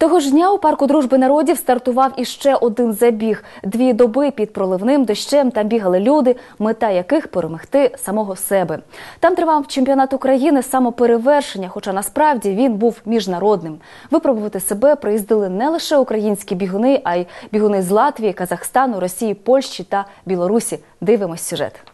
Того ж дня у парку дружби народів стартував іще один забіг. Дві доби під проливним дощем там бігали люди, мета яких перемогти самого себе. Там тривав чемпіонат України самоперевершення, хоча насправді він був міжнародним. Випробувати себе приїздили не лише українські бігуни, а й бігуни з Латвії, Казахстану, Росії, Польщі та Білорусі. Дивимось сюжет.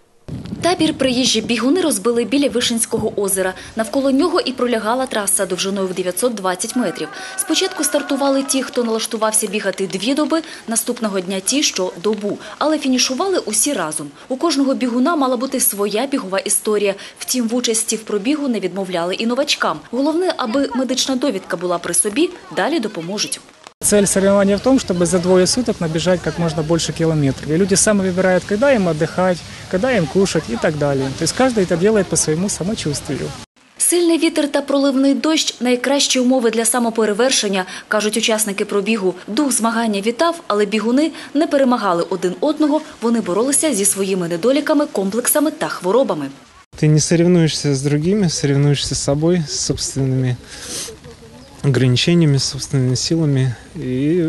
Табір приїжджі бігуни розбили біля Вишинського озера. Навколо нього і пролягала траса довжиною в 920 метрів. Спочатку стартували ті, хто налаштувався бігати дві доби, наступного дня ті, що добу. Але фінішували усі разом. У кожного бігуна мала бути своя бігова історія. Втім, в участі в пробігу не відмовляли і новачкам. Головне, аби медична довідка була при собі, далі допоможуть. Цель соревнования в том, чтобы за двое суток набежать как можно больше километров. И люди сами выбирают, когда им отдыхать, когда им кушать и так далее. То есть каждый это делает по своему самочувствию. Сильний вітер та проливний дощ – найкращі умови для самоперевершення, кажуть учасники пробігу. Дух змагання вітав, але бігуни не перемагали один одного. Вони боролися зі своїми недоліками, комплексами та хворобами. Ты не соревнуешься с другими, соревнуешься с собой, с собственными ограничениями, с собственными силами. И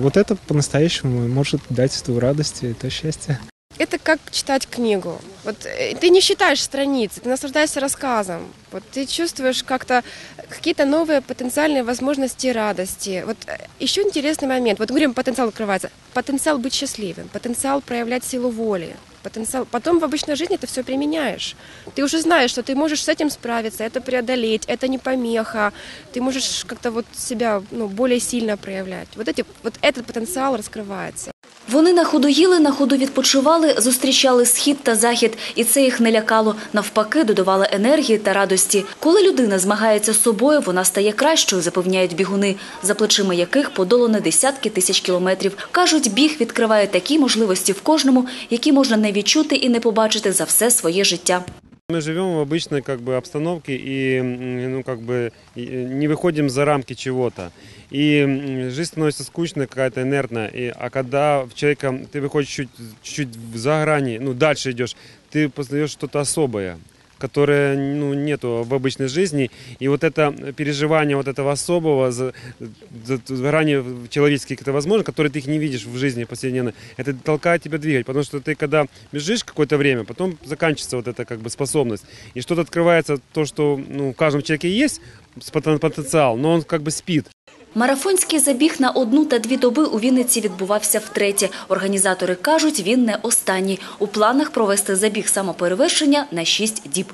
вот это по-настоящему может дать ту радость и то счастье. Это как читать книгу. Вот э, ты не считаешь страницы, ты наслаждаешься рассказом. Вот ты чувствуешь как-то какие-то новые потенциальные возможности и радости. Вот э, еще интересный момент. Вот говорим, потенциал открывается. Потенциал быть счастливым, потенциал проявлять силу воли. Потенциал. Потом в обычной жизни ты все применяешь. Ты уже знаешь, что ты можешь с этим справиться, это преодолеть, это не помеха. Ты можешь как-то вот себя ну, более сильно проявлять. Вот, эти, вот этот потенциал раскрывается. Вони на ходу їли, на ходу відпочивали, зустрічали схід та захід, і це їх не лякало. Навпаки, додавало енергії та радості. Коли людина змагається з собою, вона стає кращою, запевняють бігуни, за плечима яких подолано десятки тисяч кілометрів. Кажуть, біг відкриває такі можливості в кожному, які можна не відчути і не побачити за все своє життя. Мы живем в обычной как бы обстановке и м, ну как бы и, э, не выходим за рамки чего-то. И м, жизнь становится скучной, какая-то инертная. И, а когда в человека ты выходишь чуть, чуть за грани, ну дальше идешь, ты познаешь что-то особое которое ну, нету в обычной жизни. И вот это переживание вот этого особого, за, за, за грани человеческих это возможно, которые ты их не видишь в жизни повседневной, это толкает тебя двигать. Потому что ты когда бежишь какое-то время, потом заканчивается вот эта как бы способность. И что-то открывается, то, что ну, в каждом человеке есть потен- потенциал, но он как бы спит. Марафонський забіг на одну та дві доби у Вінниці відбувався втретє. Організатори кажуть, він не останній. У планах провести забіг самоперевершення на шість діб.